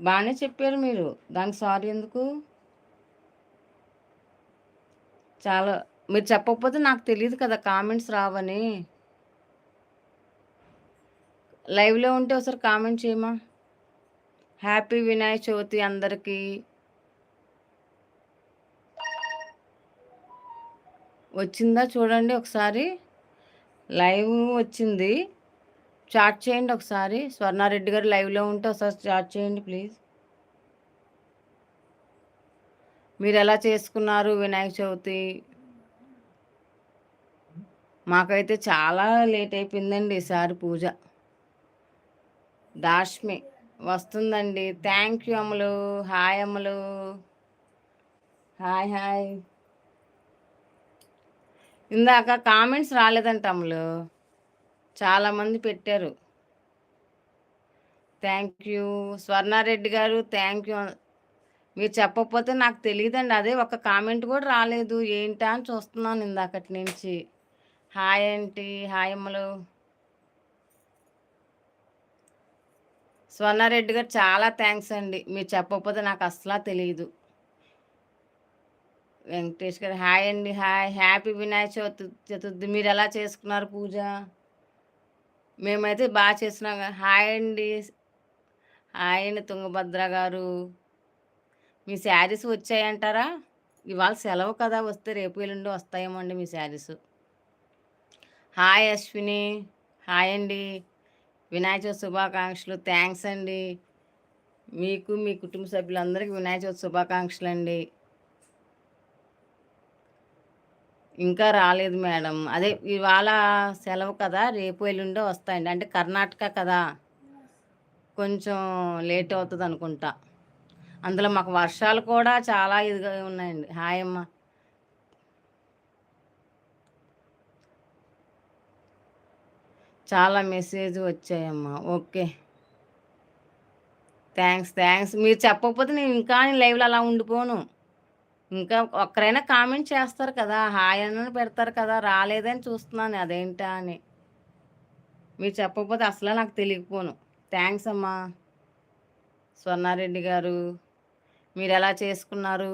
బాగానే చెప్పారు మీరు. దానికి సారీ ఎందుకు? చాలా మీరు చెప్పకపోతే నాకు తెలియదు కదా కామెంట్స్ రావని. లైవ్లో ఉంటే ఒకసారి కామెంట్ చేయమా? హ్యాపీ వినాయక చవితి అందరికీ. వచ్చిందా? చూడండి ఒకసారి. లైవ్ వచ్చింది. చాట్ చేయండి ఒకసారి. స్వర్ణారెడ్డి గారు లైవ్లో ఉంటే ఒకసారి చాట్ చేయండి ప్లీజ్. మీరు ఎలా చేసుకున్నారు వినాయక చవితి? మాకైతే చాలా లేట్ అయిపోయిందండి ఈసారి పూజ. దాష్మి వస్తుందండి. థ్యాంక్ యూ అమ్మలు హాయ్ అమ్మలు హాయ్ హాయ్ ఇందాక కామెంట్స్ రాలేదంట అమ్మలు చాలామంది పెట్టారు. థ్యాంక్ యూ స్వర్ణారెడ్డి గారు థ్యాంక్ యూ మీరు చెప్పకపోతే నాకు తెలియదండి. అదే ఒక కామెంట్ కూడా రాలేదు. ఏంటా అని చూస్తున్నాను ఇందాకటి నుంచి. హాయ్ ఏంటి హాయ్ అమ్మలు. స్వర్ణారెడ్డి గారు చాలా థ్యాంక్స్ అండి. మీరు చెప్పకపోతే నాకు అసలా తెలియదు వెంకటేష్ గారు హాయ్ అండి. Hi happy Vinayaka Chavithi Chaturthi. మీరు ఎలా చేసుకున్నారు పూజ? మేమైతే బాగా చేస్తున్నాం హాయ్ అండి. హాయ్ అండి తుంగభద్ర గారు. మీ శారీస్ వచ్చాయంటారా? ఇవాళ సెలవు కదా వస్తే రేపు ఎల్లుండి వస్తాయేమో అండి మీ శారీస్. హాయ్ అశ్విని. హాయ్ అండి. వినాయక చవితి శుభాకాంక్షలు. థ్యాంక్స్ అండి. మీకు మీ కుటుంబ సభ్యులందరికీ వినాయక చవితి శుభాకాంక్షలు అండి ఇంకా రాలేదు మేడం. అదే ఇవాళ సెలవు కదా రేపు ఎల్లుండో వస్తాయండి. అంటే కర్ణాటక కదా కొంచెం లేట్ అవుతుంది అనుకుంటా. అందులో మాకు వర్షాలు కూడా చాలా ఇదిగా ఉన్నాయండి. హాయ్ అమ్మ. చాలా మెసేజ్ వచ్చాయమ్మా. ఓకే. థ్యాంక్స్ థ్యాంక్స్ మీరు చెప్పకపోతే నేను ఇంకా లైవ్లో అలా ఉండిపోను. ఇంకా ఒక్కరైనా కామెంట్ చేస్తారు కదా హాయ్ అని పెడతారు కదా రాలేదని చూస్తున్నాను అదేంటా అని. మీరు చెప్పకపోతే అసలు నాకు తెలియకపోను. థ్యాంక్స్ అమ్మా. స్వర్ణారెడ్డి గారు మీరు ఎలా చేసుకున్నారు?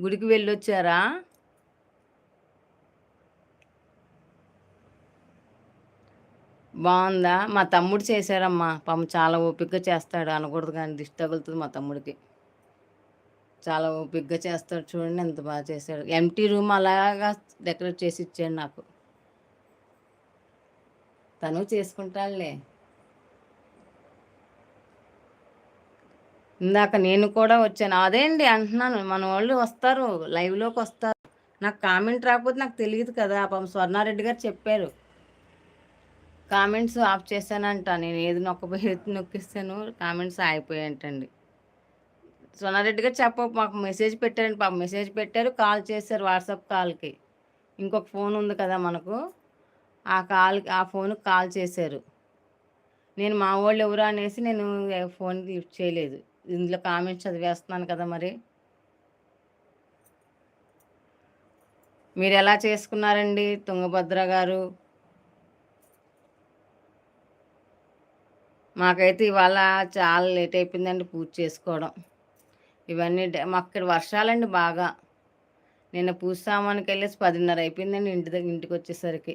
గుడికి వెళ్ళొచ్చారా? బాగుందా? మా తమ్ముడు చేశారమ్మా. పాపం చాలా ఓపికగా చేస్తాడు అనకూడదు కానీ దిష్టి తగులుతుంది మా తమ్ముడికి. చాలా ఓపికగా చేస్తాడు చూడండి ఎంత బాగా చేశాడు. ఎంటీ రూమ్ అలాగా డెకరేట్ చేసి ఇచ్చాడు నాకు. తను చేసుకుంటాడులే. ఇందాక నేను కూడా వచ్చాను. అదే అండి అంటున్నాను మన వాళ్ళు వస్తారు లైవ్లోకి వస్తారు. నాకు కామెంట్ రాకపోతే నాకు తెలియదు కదా పాపం స్వర్ణారెడ్డి గారు చెప్పారు. కామెంట్స్ ఆఫ్ చేశానంట. నేను ఏది నొక్కబోయి నొక్కిస్తాను కామెంట్స్ ఆగిపోయాయంటండి. సోనారెడ్డి గారు చెప్ప మాకు మెసేజ్ పెట్టారండి పాప. మెసేజ్ పెట్టారు కాల్ చేశారు వాట్సాప్ కాల్కి. ఇంకొక ఫోన్ ఉంది కదా మనకు. ఆ కాల్ ఆ ఫోన్కి కాల్ చేశారు. నేను మా వాళ్ళు ఎవరు అనేసి నేను ఫోన్ లిఫ్ట్ చేయలేదు. ఇందులో కామెంట్స్ చదివేస్తున్నాను కదా మరి. మీరు ఎలా చేసుకున్నారండి తుంగభద్ర గారు? మాకైతే ఇవాళ చాలా లేట్ అయిపోయిందండి పూజ చేసుకోవడం. ఇవన్నీ మాకు ఇక్కడ వర్షాలండి బాగా. నిన్న పూజ సామాన్కి వెళ్ళేసి పదిన్నర అయిపోయిందండి ఇంటి దగ్గర ఇంటికి వచ్చేసరికి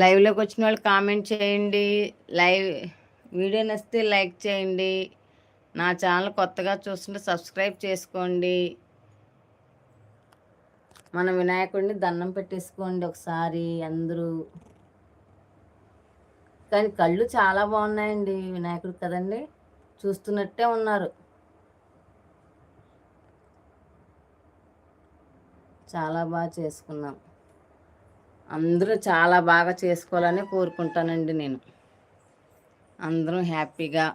లైవ్లోకి వచ్చిన వాళ్ళు కామెంట్ చేయండి. లైవ్ వీడియో నచ్చితే లైక్ చేయండి. నా ఛానల్ కొత్తగా చూస్తుంటే సబ్స్క్రైబ్ చేసుకోండి. మన వినాయకుడిని దండం పెట్టేసుకోండి ఒకసారి అందరూ. కానీ కళ్ళు చాలా బాగున్నాయండి వినాయకుడు కదండి. చూస్తున్నట్టే ఉన్నారు. చాలా బాగా చేసుకున్నాం. అందరూ చాలా బాగా చేసుకోవాలని కోరుకుంటానండి నేను. అందరం హ్యాపీగా.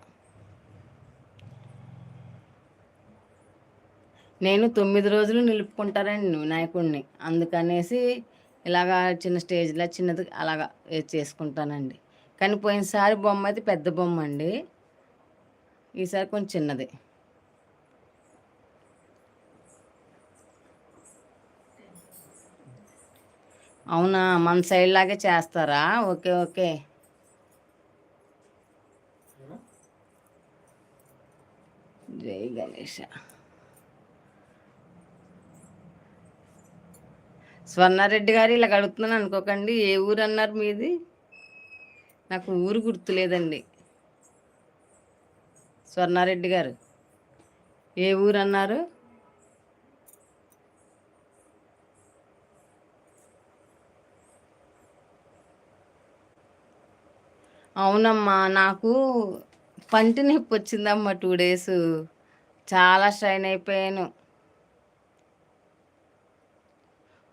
నేను తొమ్మిది రోజులు నిలుపుకుంటానండి వినాయకుడిని. అందుకనేసి ఇలాగా చిన్న స్టేజ్లో చిన్నది అలాగా చేసుకుంటానండి. కానీ పోయినసారి బొమ్మ అయితే పెద్ద బొమ్మ అండి. ఈసారి కొంచెం చిన్నది. అవునా? మన సైడ్ లాగే చేస్తారా? Okay okay. జై గణేష. స్వర్ణారెడ్డి గారు ఇలా అడుగుతున్నాను అనుకోకండి. ఏ ఊరు అన్నారు మీది? నాకు ఊరు గుర్తులేదండి. స్వర్ణారెడ్డి గారు. ఏ ఊరు అన్నారు అవునమ్మా నాకు పంటి నొప్పి వచ్చిందమ్మా టూ డేస్. చాలా స్ట్రైన్ అయిపోయాను.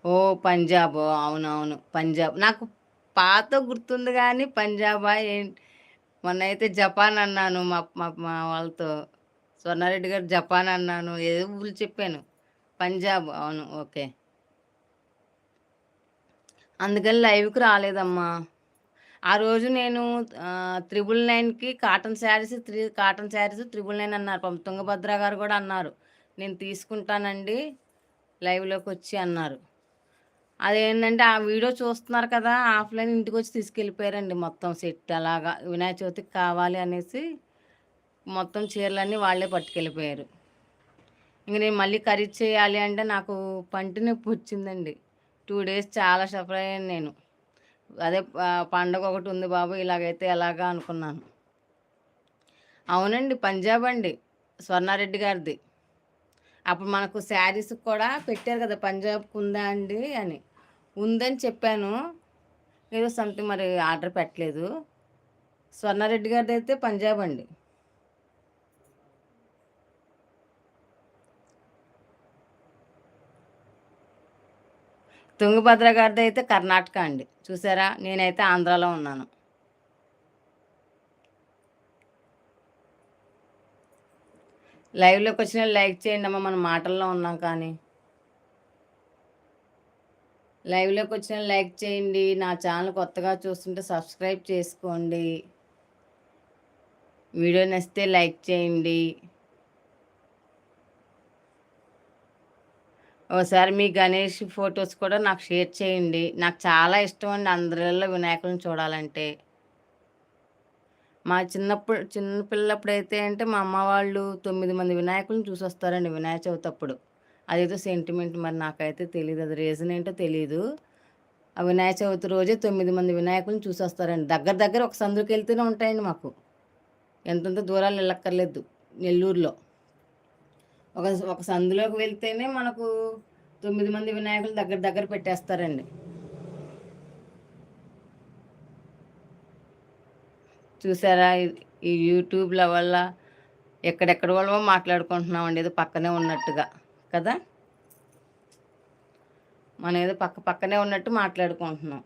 ఓ పంజాబ్ అవునవును పంజాబ్. నాకు పాత గుర్తుంది కానీ పంజాబా ఏంటి మొన్న అయితే జపాన్ అన్నాను మా మా మా వాళ్ళతో. స్వర్ణారెడ్డి గారు జపాన్ అన్నాను ఏదో ఊళ్ళు చెప్పాను. పంజాబ్ అవును ఓకే. అందుకని లైవ్కి రాలేదమ్మా. ఆ రోజు నేను త్రిబుల్ నైన్కి cotton saris three cotton saris triple nine అన్నారు. తుంగభద్ర గారు కూడా అన్నారు. నేను తీసుకుంటానండి లైవ్లోకి వచ్చి అన్నారు. అదేంటంటే ఆ వీడియో చూస్తున్నారు కదా ఆఫ్లైన్ ఇంటికి వచ్చి తీసుకెళ్ళిపోయారండి మొత్తం సెట్ అలాగా. వినాయక చవితికి కావాలి అనేసి మొత్తం చీరలన్నీ వాళ్ళే పట్టుకెళ్ళిపోయారు. ఇంక నేను మళ్ళీ ఖరీదు చేయాలి అంటే నాకు పంటి నొప్పి వచ్చిందండి. టూ డేస్ చాలా సఫర్ అయ్యాను నేను. అదే పండగ ఒకటి ఉంది బాబు ఇలాగైతే ఎలాగా అనుకున్నాను. అవునండి పంజాబ్ అండి స్వర్ణారెడ్డి గారిది. అప్పుడు మనకు శారీస్ కూడా పెట్టారు కదా పంజాబ్కి ఉందా అండి అని. ఉందని చెప్పాను. ఏదో సంథింగ్ మరి ఆర్డర్ పెట్టలేదు. స్వర్ణారెడ్డి గారిది అయితే పంజాబ్ అండి. తుంగభద్ర గారిది అయితే కర్ణాటక అండి. చూసారా? నేనైతే ఆంధ్రాలో ఉన్నాను. లైవ్లోకి వచ్చిన లైక్ చేయండి అమ్మ మన మాటల్లో ఉన్నాం కానీ. లైవ్లోకి వచ్చిన లైక్ చేయండి నా ఛానల్ కొత్తగా చూస్తుంటే సబ్స్క్రైబ్ చేసుకోండి. వీడియో నచ్చితే లైక్ చేయండి. ఒకసారి మీ గణేష్ ఫొటోస్ కూడా నాకు షేర్ చేయండి. నాకు చాలా ఇష్టం అండి అందరిలో వినాయకులను చూడాలంటే. మా చిన్నప్పుడు చిన్నపిల్లప్పుడు అయితే అంటే మా అమ్మ వాళ్ళు తొమ్మిది మంది వినాయకులను చూసి వస్తారండి వినాయక చవితి అప్పుడు. అదేదో సెంటిమెంట్ మరి నాకైతే తెలియదు అది రీజన్ ఏంటో తెలియదు ఆ వినాయక చవితి రోజే తొమ్మిది మంది వినాయకులను చూసి వస్తారండి దగ్గర దగ్గర ఒక సందుకి వెళ్తూనే ఉంటాయండి మాకు. ఎంతంత దూరాలు వెళ్ళక్కర్లేదు నెల్లూరులో. ఒక ఒక సందులోకి వెళ్తేనే మనకు తొమ్మిది మంది వినాయకులు దగ్గర దగ్గర పెట్టేస్తారండి. చూసారా? ఈ యూట్యూబ్ల వల్ల ఎక్కడెక్కడ వాళ్ళో మాట్లాడుకుంటున్నామండి. ఏదో పక్కనే ఉన్నట్టుగా కదా? మనం ఏదో పక్క పక్కనే ఉన్నట్టు మాట్లాడుకుంటున్నాం.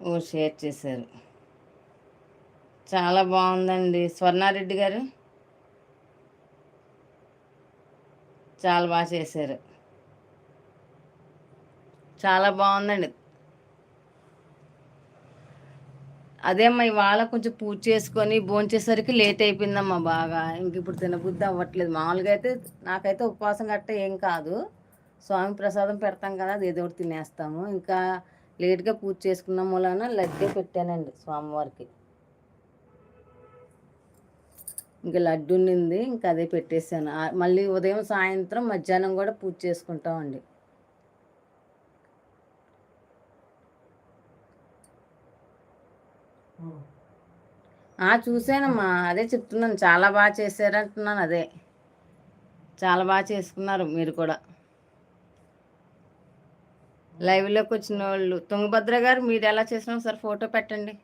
ఓ షేర్ చేశారు. చాలా బాగుందండి. స్వర్ణారెడ్డి గారు చాలా బాగా చేశారు. చాలా బాగుందండి. అదేమ్మా ఇవాళ కొంచెం పూజ చేసుకొని భోంచేసరికి లేట్ అయిపోయిందమ్మా బాగా. ఇంక ఇప్పుడు తినబుద్ధి అవ్వట్లేదు. మామూలుగా అయితే నాకైతే ఉపవాసం గట్ట ఏం కాదు. స్వామి ప్రసాదం పెడతాం కదా అది ఏదో ఒకటి తినేస్తాము. ఇంకా లేట్గా పూజ చేసుకున్న మూలన లడ్డే పెట్టానండి స్వామివారికి. ఇంకా లడ్డు ఉండింది ఇంకా అదే పెట్టేశాను. మళ్ళీ ఉదయం సాయంత్రం మధ్యాహ్నం కూడా పూజ చేసుకుంటామండి. చూసానమ్మా అదే చెప్తున్నాను. చాలా బాగా చేశారంటున్నాను అదే. చాలా బాగా చేసుకున్నారు మీరు కూడా. లైవ్లోకి వచ్చిన వాళ్ళు. తుంగభద్ర గారు మీరు ఎలా చేసినా సార్ ఫోటో పెట్టండి.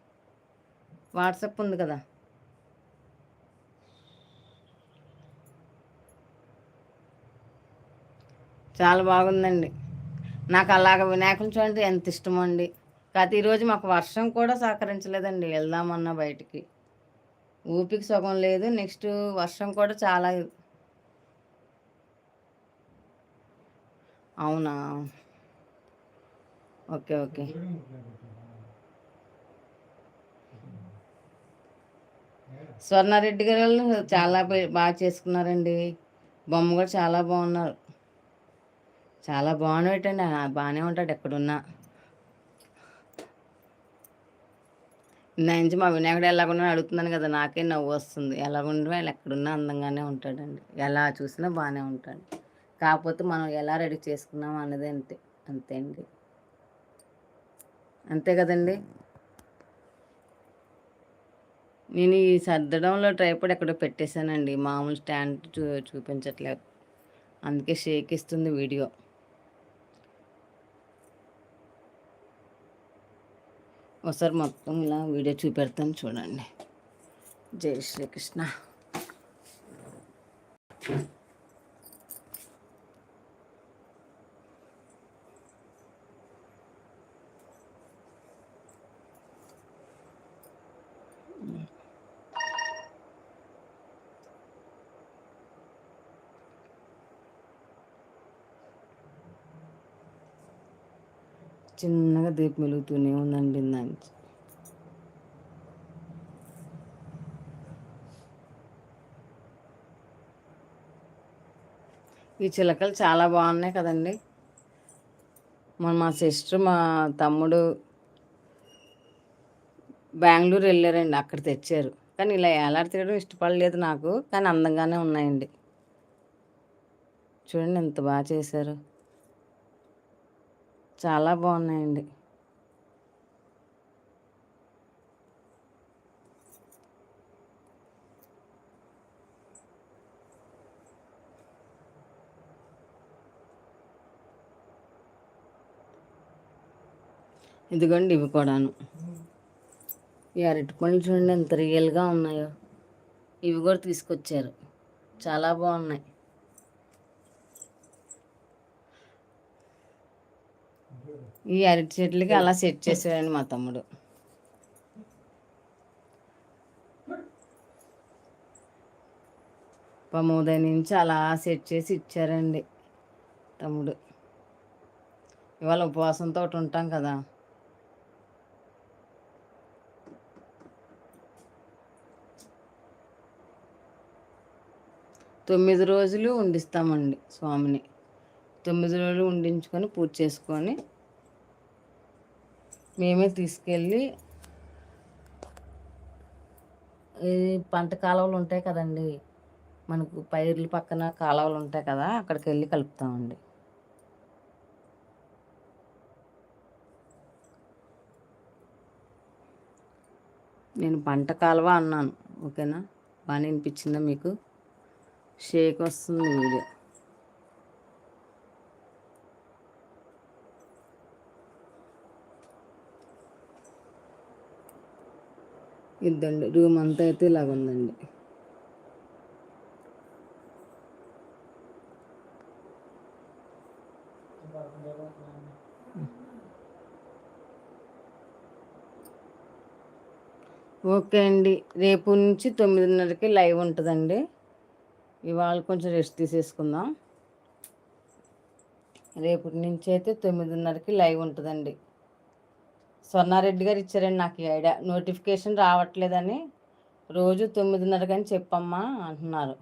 వాట్సాప్ ఉంది కదా. చాలా బాగుందండి. నాకు అలాగ వినాయకుని చూడండి ఎంత ఇష్టమండి. ప్రతిరోజు మాకు వర్షం కూడా సహకరించలేదండి. వెళ్దామన్నా బయటికి. ఊపికి సుఖం లేదు. నెక్స్ట్ వర్షం కూడా చాలా అవునా? Okay okay. స్వర్ణారెడ్డి గారు చాలా బాగా చేసుకున్నారండి. బొమ్మ కూడా చాలా బాగున్నారు. చాలా బాగున్నట్టండి బాగానే ఉంటాడు ఎక్కడున్నా. నుంచి మా వినాయకుడు ఎలాగున్నా అడుగుతున్నాను కదా నాకే నవ్వు వస్తుంది. ఎలాగుండో వాళ్ళు ఎక్కడున్నా అందంగానే ఉంటాడండి. ఎలా చూసినా బాగానే ఉంటాడు. కాకపోతే మనం ఎలా రెడీ చేసుకున్నాం అన్నది అంతే అంతే అండి. అంతే కదండి. నేను ఈ సర్దడంలో ట్రైపాడ్ ఎక్కడో పెట్టేశానండి. మామూలు స్టాండ్ చూ చూపించట్లేదు. అందుకే షేక్ ఇస్తుంది వీడియో. ఒకసారి మొత్తం ఇలా వీడియో చూపెడతాను చూడండి. జై శ్రీకృష్ణ. చిన్నగా దీపం వెలుగుతూనే ఉందండి దానికి ఈ చిలకలు చాలా బాగున్నాయి కదండి. మన మా సిస్టర్ మా తమ్ముడు బెంగళూరు వెళ్ళారండి అక్కడ తెచ్చారు. కానీ ఇలా ఏలాడి తీయడం ఇష్టపడలేదు నాకు కానీ అందంగానే ఉన్నాయండి. చూడండి ఎంత బాగా చేశారు. చాలా బాగున్నాయండి. ఇదిగోండి ఇవి కూడాను. ఈ అరటిపండ్లు చూడండి ఎంత రియల్గా ఉన్నాయో. ఇవి కూడా తీసుకొచ్చారు. చాలా బాగున్నాయి. ఈ అరటి చెట్లకి అలా సెట్ చేసాడండి మా తమ్ముడు. పమోదయ నుంచి అలా సెట్ చేసి ఇచ్చారండి తమ్ముడు. ఇవాళ ఉపవాసంతో ఉంటాం కదా. తొమ్మిది రోజులు ఉండిస్తామండి స్వామిని. తొమ్మిది రోజులు ఉండించుకొని పూజ చేసుకొని మేమే తీసుకెళ్ళి పంట కాలువలు ఉంటాయి కదండి. మనకు పైర్ల పక్కన కాలువలు ఉంటాయి కదా అక్కడికి వెళ్ళి కలుపుతామండి. నేను పంట కాలువ అన్నాను ఓకేనా? బాగా అనిపించిందా మీకు? షేక్ వస్తుంది వీడియో. ఇద్దండి. రూమ్ అంతా అయితే ఇలాగ ఉందండి. ఓకే అండి. రేపు నుంచి తొమ్మిదిన్నరకి లైవ్ ఉంటుందండి. ఇవాళ కొంచెం రెస్ట్ తీసేసుకుందాం. రేపటి నుంచి అయితే తొమ్మిదిన్నరకి లైవ్ ఉంటుందండి. స్వర్ణారెడ్డి గారు ఇచ్చారండి నాకు ఈ ఐడియా. నోటిఫికేషన్ రావట్లేదని రోజు తొమ్మిదిన్నరకని చెప్పమ్మా అంటున్నారు.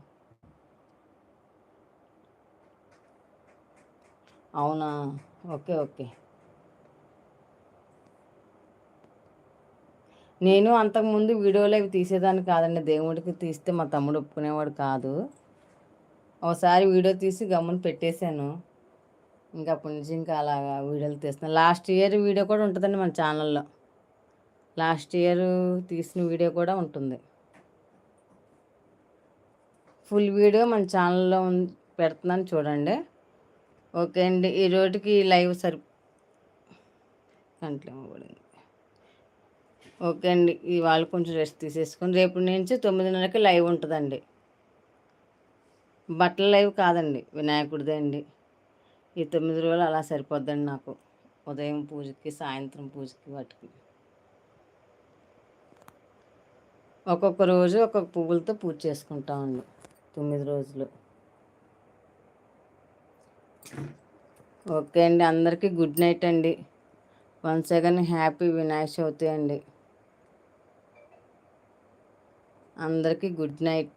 అవునా? Okay okay. నేను అంతకుముందు వీడియోలు అవి తీసేదాన్ని కాదండి. దేవుడికి తీస్తే మా తమ్ముడు ఒప్పుకునేవాడు కాదు. ఒకసారి వీడియో తీసి గమ్మున పెట్టేశాను. ఇంకా అప్పటి నుంచి ఇంకా అలాగా వీడియోలు తీస్తున్నాను లాస్ట్ ఇయర్ వీడియో కూడా ఉంటుందండి మన ఛానల్లో. లాస్ట్ ఇయర్ తీసిన వీడియో కూడా ఉంటుంది. ఫుల్ వీడియో మన ఛానల్లో పెడుతున్నాను చూడండి. ఓకే అండి ఈ రోజుకి లైవ్ సరి కంట్లో పడింది. ఓకే అండి ఇవాళ కొంచెం రెస్ట్ తీసేసుకొని రేపు నుంచి తొమ్మిదిన్నరకి లైవ్ ఉంటుందండి. బట్టల లైవ్ కాదండి వినాయకుడిదే అండి. ఈ తొమ్మిది రోజులు అలా సరిపోద్దండి నాకు. ఉదయం పూజకి సాయంత్రం పూజకి వాటికి. ఒక్కొక్క రోజు ఒక్కొక్క పువ్వులతో పూజ చేసుకుంటామండి తొమ్మిది రోజులు. ఓకే అండి అందరికీ గుడ్ నైట్ అండి. Once again happy Vinayaka Chavithi అండి. అందరికీ గుడ్ నైట్.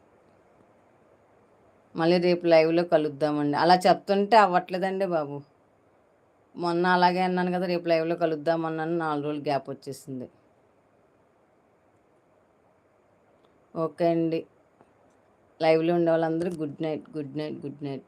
మళ్ళీ రేపు లైవ్లో కలుద్దామండి. అలా చెప్తుంటే అవ్వట్లేదండి బాబు. మొన్న అలాగే అన్నాను కదా రేపు లైవ్లో కలుద్దామన్నాను నాలుగు రోజులు గ్యాప్ వచ్చేసింది. ఓకే అండి. లైవ్లో ఉండే వాళ్ళందరూ good night good night good night.